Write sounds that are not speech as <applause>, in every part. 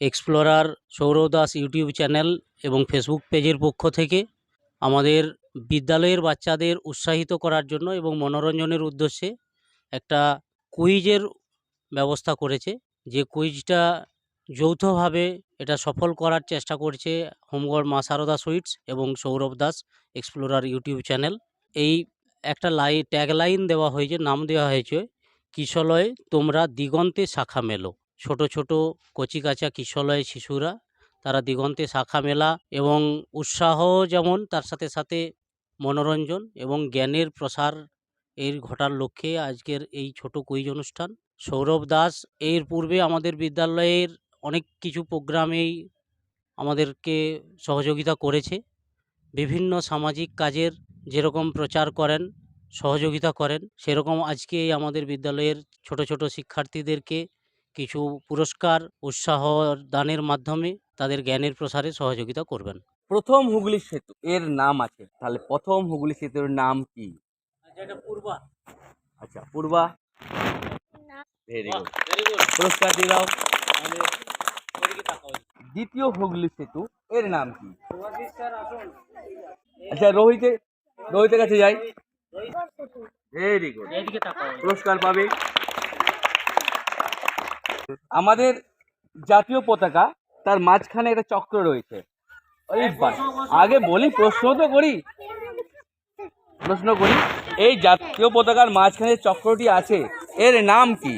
Explorer Sourav Das YouTube channel এবং Facebook পেজের পক্ষ থেকে আমাদের বিদ্যালয়ের বাচ্চাদের উৎসাহিত করার জন্য এবং মনোরঞ্জনের উদ্দেশ্যে একটা কুইজের ব্যবস্থা করেছে। যে কুইজটা যৌথভাবে এটা সফল করার চেষ্টা করছে হোমগড় মা সারদা সুইটস এবং Sourav Das explorer YouTube channel. এই একটা লাই ট্যাগলাইন দেওয়া হয়েছে, নাম দেওয়া হয়েছে, কিশলয়, তোমরা দিগন্তে শাখা মেলো। ছোট ছোট কচিকাঁচা কিশলয় শিশুরা, তারা দিগন্তে শাখা মেলা এবং উৎসাহ যেমন তার সাথে সাথে মনোরঞ্জন এবং জ্ঞানের প্রসার এর ঘটার লক্ষ্যে আজকের এই ছোট কুইজ অনুষ্ঠান। সৌরভ দাস এর পূর্বে আমাদের বিদ্যালয়ের অনেক কিছু প্রোগ্রামেই আমাদেরকে সহযোগিতা করেছে। বিভিন্ন সামাজিক কাজের যেরকম প্রচার করেন, সহযোগিতা করেন, সেরকম আজকে আমাদের বিদ্যালয়ের ছোট ছোট শিক্ষার্থীদেরকে কিছু পুরস্কার উৎসাহ দানের মাধ্যমে তাদের জ্ঞানের প্রসারে সহযোগিতা করবেন। প্রথম হুগলি সেতু এর নাম আছে। তাহলে প্রথম হুগলি সেতুর নাম কি? আচ্ছা পূর্বা। ভেরি গুড পুরস্কার দিয়ে দাও। দ্বিতীয় হুগলি সেতু এর নাম কি? আচ্ছা রোহিতে রোহিতের কাছে যাই। ভেরি গুড পুরস্কার পাবে। আমাদের জাতীয় পতাকা তার মাঝখানে একটা চক্র রয়েছে। আগে বলি প্রশ্ন তো করি। প্রশ্ন করি এই জাতীয় পতাকার মাঝখানে চক্রটি আছে এর নাম কি?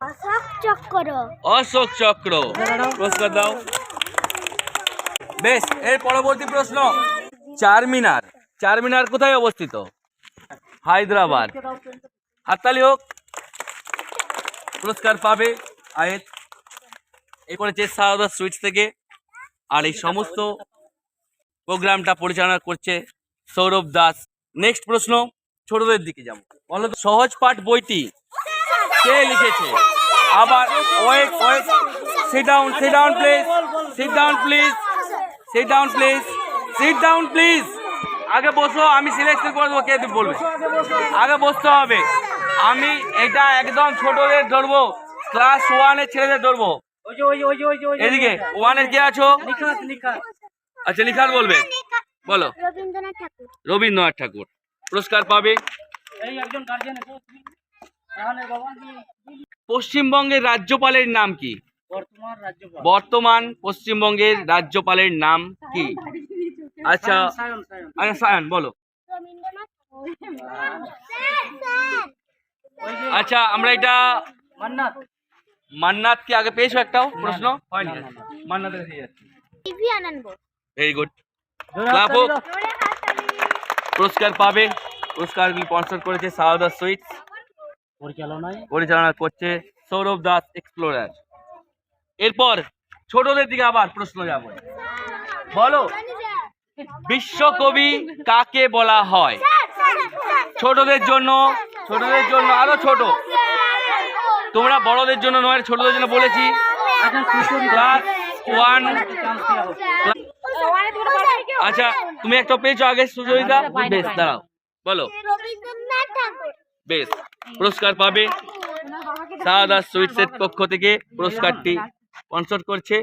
অশোক চক্র। অশোক চক্র। পুরস্কার দাও। বেশ এর পরবর্তী প্রশ্ন। চারমিনার। চারমিনার কোথায় অবস্থিত? হায়দ্রাবাদ। হাততালি হোক। পুরস্কার পাবে। আয়েত এই করেছে সারদা সুইটস থেকে আর এই সমস্ত প্রোগ্রামটা পরিচালনা করছে সৌরভ দাস। নেক্সট প্রশ্ন, ছোটদের দিকে যাব। বলো সহজ পাঠ বইটি কে লিখেছে? আবার down sit down sit down please sit down please sit down please আগে বসো, আমি সিলেকশন করে দেবো, কে বলবে? আগে বসতে হবে। আমি এটা একদম ছোটদের ধরবো। ক্লাস ওয়ানের ছেলেদের ধরবো। এদিকে ওয়ানের কে আছো? আচ্ছা লিখার বলবে। বলো। রবীন্দ্রনাথ ঠাকুর। রবীন্দ্রনাথ ঠাকুর। পুরস্কার পাবে। পশ্চিমবঙ্গের রাজ্যপালের নাম কি? বর্তমান পশ্চিমবঙ্গের রাজ্যপালের নাম কি? আচ্ছা আচ্ছা সায়ন বলো। রবীন্দ্রনাথ আচ্ছা আমরা এটা মান্নাত কি আগে পেয়েছ একটাও? প্রশ্ন? হয়নি। মান্নাতের কাছে যাচ্ছি। টিভি আনন্দ ভেরি গুড ক্লাপ হোক। পুরস্কার পাবে। পুরস্কারগুলি স্পন্সর করেছে সারদা সুইটস। পরিচালনায় পরিচালনা করছে সৌরভ দাস এক্সপ্লোরার এরপর ছোটদের দিকে আবার প্রশ্ন যাব। বলো বিশ্বকবি কাকে বলা হয়? ছোটদের জন্য ছোটদের জন্য আরও ছোট। তোমরা বড়দের জন্য নয় ছোটদের জন্য বলেছি। ক্লাস ওয়ান আচ্ছা তুমি একটা পেয়েছ আগে সুযোগিতা বেশ দাঁড়াও বলো। বেশ পুরস্কার পাবে। সারদা সুইটসের পক্ষ থেকে পুরস্কারটি স্পন্সর করছে।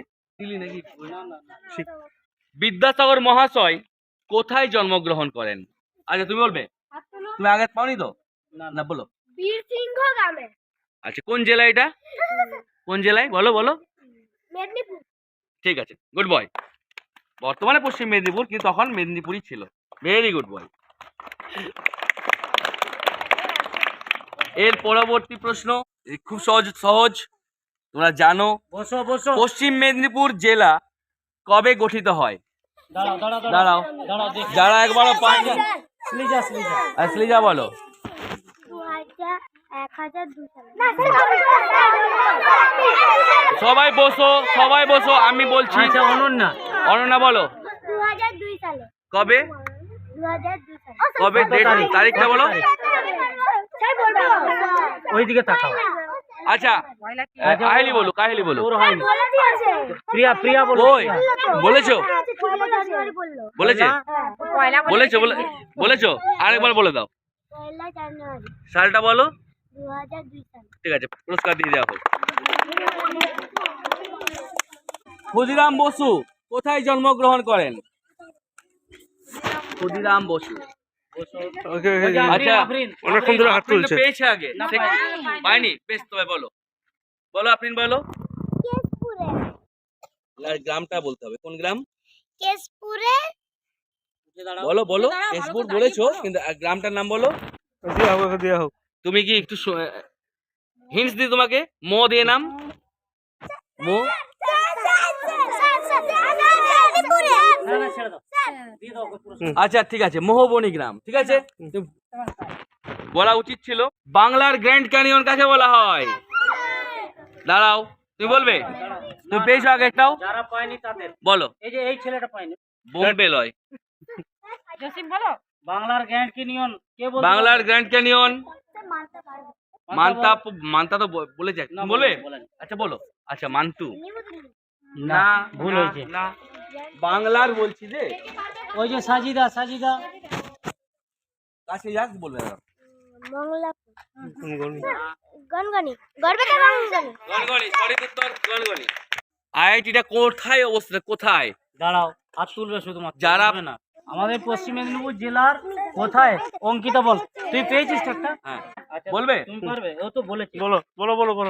বিদ্যাসাগর মহাশয় কোথায় জন্মগ্রহণ করেন? আচ্ছা তুমি বলবে? তুমি আগে পাওনি তো? না বলো। বীর সিংহ গ্রামে। আচ্ছা কোন জেলা এটা? কোন জেলায়? বলো বলো। ঠিক আছে গুড বয় বর্তমানে পশ্চিম মেদিনীপুর কিন্তু তখন মেদিনীপুরই ছিল। ভেরি গুড বয় এর পরবর্তী প্রশ্ন এ খুব সহজ সহজ। তোমরা জানো বসো বসো। পশ্চিম মেদিনীপুর জেলা কবে গঠিত হয়? দাঁড়াও দাঁড়াও দাঁড়াও। দাঁড়াও। দেখ। যারা একবারও পায়নি যা বলো। সবাই বসো সবাই বসো আমি বলছি। আচ্ছা অনন্যা। অনন্যা বলো। কবে? কবে ডেট তারিখটা বলো। ওইদিকে তাকাও। আচ্ছা কাহিলি বলো কাহিলি বলো। প্রিয়া প্রিয়া বলো। ওই বলেছ? আরেকবার বলে দাও। পয়লা সালটা বলো। ঠিক আছে পুরস্কার দিয়ে দেওয়া হোক। ক্ষুদিরাম বসু কোথায় জন্মগ্রহণ করেন? ক্ষুদিরাম বসু। আচ্ছা অনেকক্ষণ ধরে হাত তুলছে। পেয়েছে আগে। পাইনি। পাইনি। বেশ তবে বলো। বলো আপনি বলো। গ্রামটা বলতে হবে। কোন গ্রাম? কেশপুরে। বলো বলো। কেশপুর বলেছ কিন্তু গ্রামটার নাম বলো। হোক দিয়া হোক। তুমি কি একটু হিন্টস দিই তোমাকে? মো দিয়ে নাম। মো? না না ছেড়ে দাও দিয়ে দাও ওকে পুরস্কার। আচ্ছা ঠিক আছে মোহবনী গ্রাম ঠিক আছে? বলা উচিত ছিল বাংলার গ্র্যান্ড ক্যানিয়ন কাকে বলা হয়? দাঁড়াও তুমি বলবে? তুমি পেয়েছ আগে একটাও? যারা পায়নি তাদের। বলো। এই যে এই ছেলেটা পায়নি। বোম্বে লয়। বাংলার গ্র্যান্ড কিনিয়ন কে বাংলার গ্র্যান্ড ক্যানিয়ন মানতে মান্তা মান্তা তো ব- বলেছে না, তুমি বলবে বলেন। আচ্ছা বলো। আচ্ছা মান্টু না ভুল হয়েছে। না। বাংলার বলছি যে? ওই যে সাজিদা সাজিদা। কাছে যাক বলবে না। মংলা গনগনি গড়বেতা গনগনি গনগনি সঠিক উত্তর গনগনি আইআইটিটা কোথায় অবস্থিত কোথায়? দাঁড়াও হাত তুলবে শুধুমাত্র যারা- না? আমাদের পশ্চিম মেদিনীপুর জেলার কোথায়? অঙ্কিতা বল। তুই পেয়েছিস একটা হ্যাঁ। আচ্ছা, বলবে? তুমি পারবে ও তো বলেছি। বলো বলো বলো বলো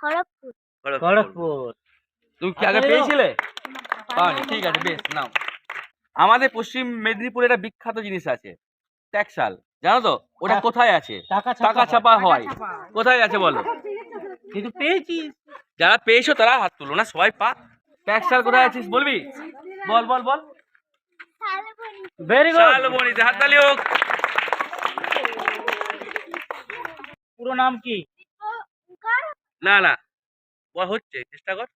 খড়গপুর। খড়গপুর। তুমি কি আগে পেয়েছিলে? পাওনি ঠিক আছে বেশ নাও। আমাদের পশ্চিম মেদিনীপুরে একটা বিখ্যাত জিনিস আছে ট্যাক্সাল জানো তো? ওটা কোথায় আছে? টাকা ছাপা হয়। কোথায় আছে বলো? কিন্তু পেয়েছিস। যারা পেয়েছ তারা হাত তুলো না সবাই পা। ট্যাক্সাল কোথায় আছিস বলবি? বল বল বল। ভেরি গুড শালবনিতে হাততালি হোক। পুরো নাম কি? না না। বল হচ্ছে চেষ্টা কর।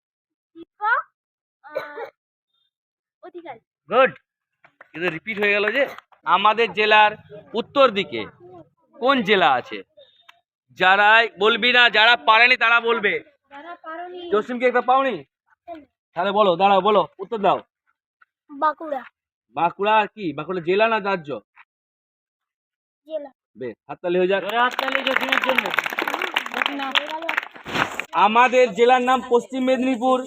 গুড কিন্তু রিপিট হয়ে গেল যে আমাদের জেলার উত্তর দিকে কোন জেলা আছে? যারা বলবি না যারা পারেনি তারা বলবে। যারা পারোনি। জসিম কি একটা পাওনি? তাহলে বলো দাঁড়াও বলো উত্তর দাও। বাঁকুড়া। বাঁকুড়া আর কি? বাঁকুড়া জেলা না রাজ্য? বেশ হাততালি হয়ে যাক। জোরে জসিমের জন্য। আমাদের জেলার নাম পশ্চিম মেদিনীপুর।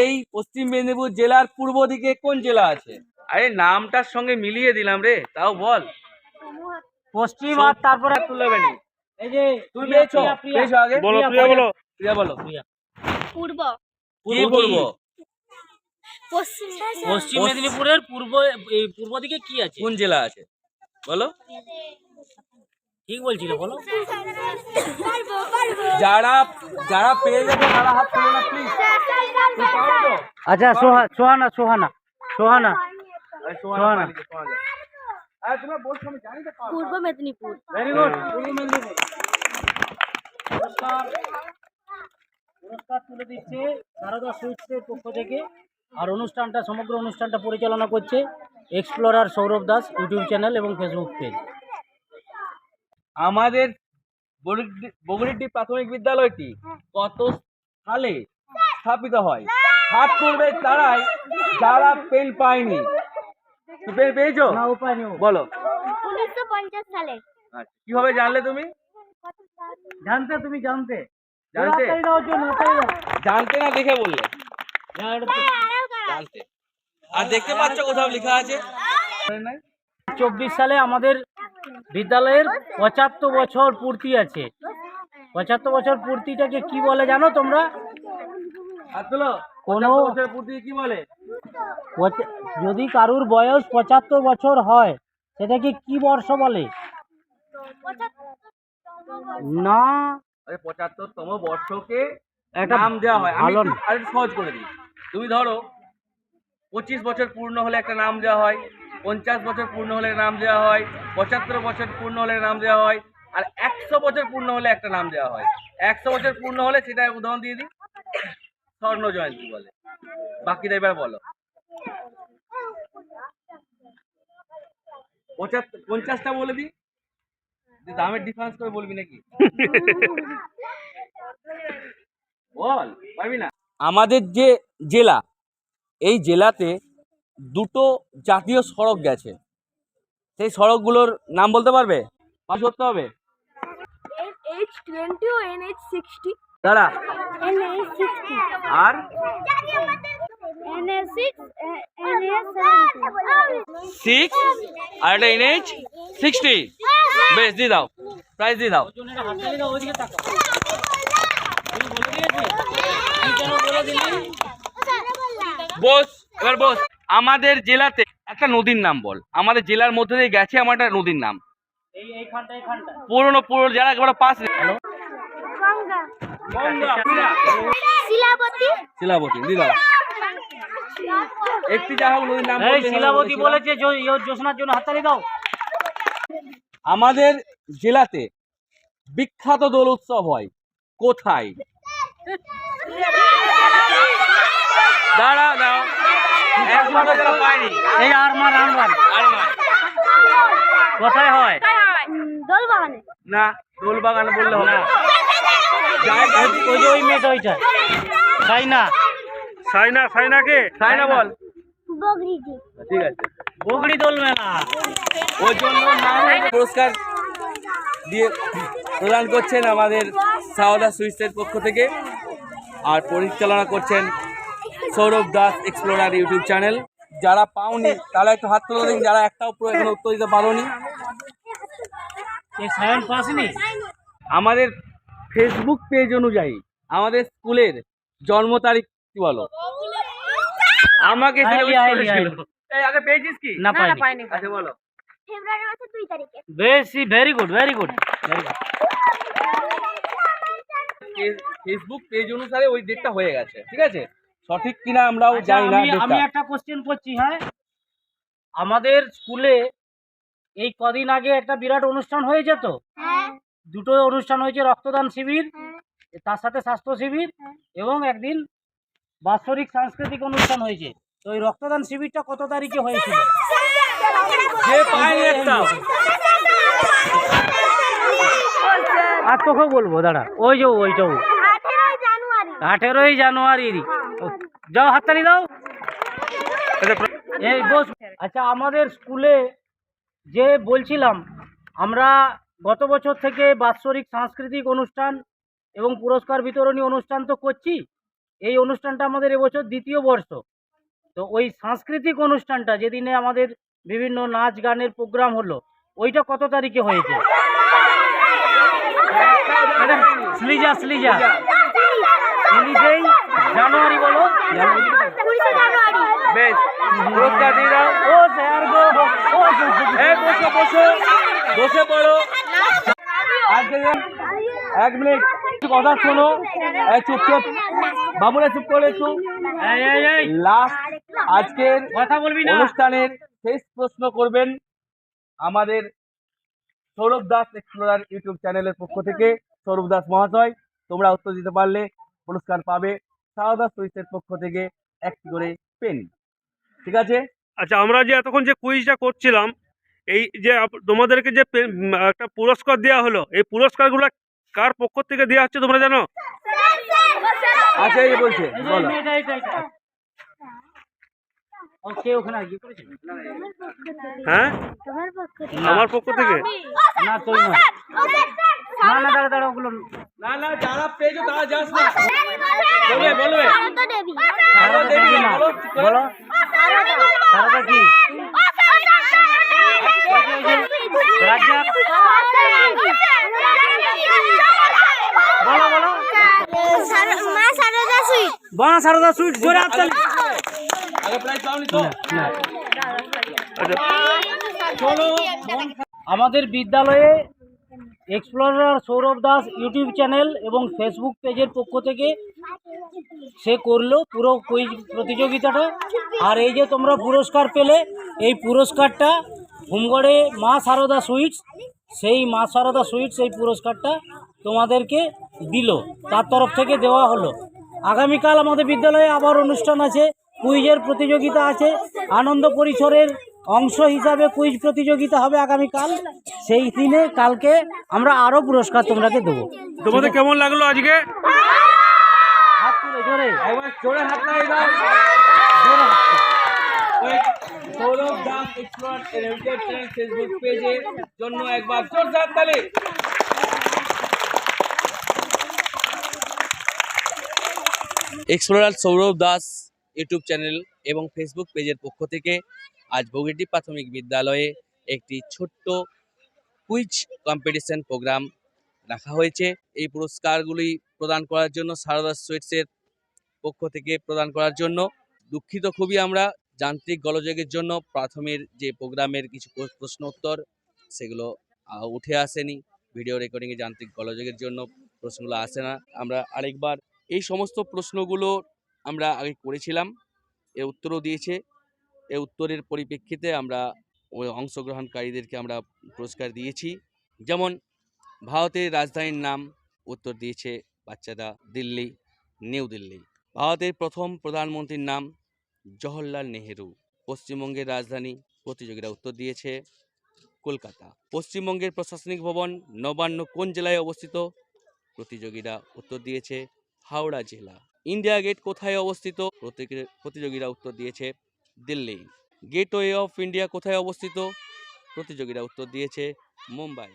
এই পশ্চিম মেদিনীপুর জেলার পূর্ব দিকে কোন জেলা আছে? আরে নামটার সঙ্গে মিলিয়ে দিলাম রে তাও বল। পশ্চিম আর তারপরে তুলে বেনি এই যে তুমি পেয়েছ প্রিয়া, প্রিয়া। পেয়েছ আগে। বলো প্রিয়া, প্রিয়া বলো। প্রিয়া বলো। পূর্ব? পশ্চিম মেদিনীপুরের পূর্ব এই পূর্ব দিকে কি আছে? কোন জেলা আছে? বলো। ঠিক বলছিল বলো। যারা যারা পেয়ে গেছে তারা হাত তুলে না প্লিজ আচ্ছা সোহা সোহানা সোহানা সোহানা। সোহানা। পূর্ব মেদিনীপুর। ভেরি গুড পূর্ব মেদিনীপুর। পুরস্কার পুরস্কার তুলে দিচ্ছে সারদা সুইটসের পক্ষ থেকে। আর অনুষ্ঠানটা সমগ্র অনুষ্ঠানটা পরিচালনা করছে explorer Sourav Das YouTube channel এবং ফেসবুক পেজ আমাদের বগুড়ি- বগুড়িটি প্রাথমিক বিদ্যালয়টি কত সালে স্থাপিত হয়? হাত তুলবে তারাই যারা পেন পায়নি। তুমি পেন পেয়েছ? না উপায় নেই বলো। উনিশশো সালে। আচ্ছা, কীভাবে জানলে তুমি? জানতে তুমি জানতে। জানতে? জানতে না দেখে বললে? জানতে আর দেখতে পাচ্ছ কোথাও লেখা আছে? চব্বিশ সালে আমাদের বিদ্যালয়ের পঁচাত্তর বছর পূর্তি আছে। পঁচাত্তর বছর পূর্তিটাকে কি বলে জানো তোমরা? কোনো কি বলে? যদি কারুর বয়স পঁচাত্তর বছর হয় সেটাকে কি বর্ষ বলে? না। আরে পঁচাত্তরতম বর্ষকে একটা নাম দেওয়া হয়। আমি আরেকটু সহজ করে দিই। তুমি ধরো পঁচিশ বছর পূর্ণ হলে একটা নাম দেওয়া হয় পঞ্চাশ বছর পূর্ণ হলে নাম দেওয়া হয় পঁচাত্তর বছর পূর্ণ হলে নাম দেওয়া হয় আর একশো বছর পূর্ণ হলে একটা নাম দেওয়া হয়। একশো বছর পূর্ণ হলে সেটা উদাহরণ দিয়ে দিই। স্বর্ণ জয়ন্তী বলে। বাকিটা এবার বলো। পঁচাত্তর পঞ্চাশটা বলে দিই? যে দামের ডিফারেন্স করে বলবি নাকি? <laughs> বল পারবি না? আমাদের যে জেলা এই জেলাতে দুটো জাতীয় সড়ক গেছে। সেই সড়কগুলোর নাম বলতে পারবে? পাশ করতে হবে? এইচ টোয়েন্টি ও এইচ সিক্সটি দাঁড়া। এন এইচ সিক্সটি আর সিক্স আর একটা এনএইচ সিক্সটি বেশ দিয়ে দাও। প্রাইজ দিয়ে দাও। বলে দিয়েছি। বলে দিলি? বস এবার বস আমাদের জেলাতে একটা নদীর নাম বল। আমাদের জেলার মধ্যে দিয়ে গেছে আমার একটা নদীর নাম। এই এইখানটা এইখানটা। পুরনো পুরো যারা একেবারে গঙ্গা। শিলাবতী। একটি যা হোক নদীর নাম শিলাবতী বলেছিলাম। বলেছে জো- জন্য হাততালি দাও। আমাদের জেলাতে বিখ্যাত দোল উৎসব হয় কোথায়? দাঁড়া দাও একমাত্র এই আরমান আরমান আর। কোথায় হয়? না দোল বাগান বললে হবে না। জায়গা ওই- ওই যে ওই মেয়েটা ওইটা। সাইনা। সাইনাকে তাই না বল। ঠিক আছে। বগড়ি দোল মেলা। ওর জন্য নাম পুরস্কার দিয়ে প্রদান করছেন আমাদের সাওদা সুইটসের পক্ষ থেকে। আর পরিচালনা করছেন Sourav Das explorer YouTube channel যারা পাওনি তারা একটু হাত তুলে দিন যারা একটাও পুরো এখানে উত্তর দিতে পারোনি। আমাদের ফেসবুক পেজ অনুযায়ী আমাদের স্কুলের জন্ম তারিখ কি বলো? আমাকে আগে পেয়েছিস কি? না পাইনি। আচ্ছা বলো। ফেব্রুয়ারি মাসের দুই তারিখে। বেশি good very good very good Facebook page অনুসারে ওই ডেটটা হয়ে গেছে ঠিক আছে? সঠিক কিনা আমরাও আচ্ছা, জানি না আমি আমি একটা কোশ্চেন করছি হ্যাঁ? আমাদের স্কুলে এই কদিন আগে একটা বিরাট অনুষ্ঠান হয়েছে তো? হ্যাঁ। দুটো অনুষ্ঠান হয়েছে রক্তদান শিবির হ্যাঁ। তার সাথে স্বাস্থ্য শিবির এবং একদিন বাৎসরিক সাংস্কৃতিক অনুষ্ঠান হয়েছে। তো এই রক্তদান শিবিরটা কত তারিখে হয়েছিল? আর তোকেও বলব দাঁড়া। ওই যে ওইটাও আঠেরোই জানুয়ারি। আঠেরোই জানুয়ারি। যাও হাততালি দাও। আচ্ছা এই বস। আচ্ছা আমাদের স্কুলে যে বলছিলাম আমরা গত বছর থেকে বাৎসরিক সাংস্কৃতিক অনুষ্ঠান এবং পুরস্কার বিতরণী অনুষ্ঠান তো করছি। এই অনুষ্ঠানটা আমাদের এবছর দ্বিতীয় বর্ষ। তো ওই সাংস্কৃতিক অনুষ্ঠানটা যেদিনে আমাদের বিভিন্ন নাচ গানের প্রোগ্রাম হলো ওইটা কত তারিখে হয়েছে? স্লিজা। স্লিজা। স্লিজেই জানুয়ারি বলো। বেশ। পুরস্কার দিয়ে দাও ও স্যার গো ও বসো বসো। বসে পড়ো। আজকে এক মিনিট কথা শোনো। চুপ চুপ। বাবুরা চুপ করে একটু। লাস্ট আজকের কথা বলবি না। অনুষ্ঠানের শেষ প্রশ্ন করবেন আমাদের সৌরভ দাস এক্সপ্লোরার ইউটিউব চ্যানেলের পক্ষ থেকে। সৌরভ দাস মহাশয় তোমরা উত্তর দিতে পারলে পুরস্কার পাবে। সারদা সুইসের পক্ষ থেকে একটি করে পেন। ঠিক আছে? আচ্ছা আমরা যে এতক্ষণ যে কুইজটা করছিলাম এই যে তোমাদেরকে যে পে- একটা পুরস্কার দেওয়া হলো এই পুরস্কারগুলো কার পক্ষ থেকে দেওয়া হচ্ছে তোমরা জানো? আচ্ছা এই বলছে বলো। হ্যাঁ? তোমার পক্ষ থেকে। আমার পক্ষ থেকে? না তুই না না না দাঁড়া দাঁড়া ওগুলো না না যারা পেয়েছ তারা যাস না বলবে বলবে সারদা দেবী সারদা দেবী বলো, বলো সারদা কি রাজ্জাক বলো বলো মা সারদা সুইট বাঁ সারদা সুইট জোরে হাততালি আগে প্রাইজ পাওনি তো না আচ্ছা আমাদের বিদ্যালয়ে explorer Sourav Das YouTube channel এবং ফেসবুক পেজের পক্ষ থেকে সে করল পুরো কুইজ প্রতিযোগিতাটা। আর এই যে তোমরা পুরস্কার পেলে, এই পুরস্কারটা হুমগড়ে মা সারদা সুইটস, সেই মা সারদা সুইটস এই পুরস্কারটা তোমাদেরকে দিল, তার তরফ থেকে দেওয়া হলো। আগামীকাল আমাদের বিদ্যালয়ে আবার অনুষ্ঠান আছে, কুইজের প্রতিযোগিতা আছে, আনন্দ পরিসরের অংশ হিসাবে কুইজ প্রতিযোগিতা হবে আগামীকাল। সেই দিনে কালকে আমরা আরও পুরস্কার তোমাকে দেবো। তোমাদের কেমন লাগল আজকে? হাত তুলে জোরে। একবার জোরে হাত দাও জোরে হাত তুলে। ওই Sourav Das explore channel Facebook পেজের জন্য একবার জোরদার তালি। Explorer Sourav Das YouTube channel এবং ফেসবুক পেজের পক্ষ থেকে আজ বগিরটি প্রাথমিক বিদ্যালয়ে একটি ছোট্ট কুইজ কম্পিটিশন প্রোগ্রাম রাখা হয়েছে। এই পুরস্কারগুলি প্রদান করার জন্য সারদা সুইটসের পক্ষ থেকে প্রদান করার জন্য। দুঃখিত খুবই আমরা যান্ত্রিক গলযোগের জন্য প্রাথমিক যে প্রোগ্রামের কিছু প্রশ্ন উত্তর সেগুলো উঠে আসেনি। ভিডিও রেকর্ডিংয়ে যান্ত্রিক গলযোগের জন্য প্রশ্নগুলো আসে না। আমরা আরেকবার এই সমস্ত প্রশ্নগুলো আমরা আগে করেছিলাম। এর উত্তরও দিয়েছে। এর উত্তরের পরিপ্রেক্ষিতে আমরা ওই অংশগ্রহণকারীদেরকে আমরা পুরস্কার দিয়েছি। যেমন ভারতের রাজধানীর নাম উত্তর দিয়েছে বাচ্চারা দিল্লি, নিউ দিল্লি। ভারতের প্রথম প্রধানমন্ত্রীর নাম জওহরলাল নেহেরু। পশ্চিমবঙ্গের রাজধানী প্রতিযোগীরা উত্তর দিয়েছে কলকাতা। পশ্চিমবঙ্গের প্রশাসনিক ভবন নবান্ন কোন জেলায় অবস্থিত? প্রতিযোগীরা উত্তর দিয়েছে হাওড়া জেলা। ইন্ডিয়া গেট কোথায় অবস্থিত? প্রতিযোগীরা উত্তর দিয়েছে দিল্লি। গেটওয়ে অফ ইন্ডিয়া কোথায় অবস্থিত? প্রতিযোগীরা উত্তর দিয়েছে মুম্বাই।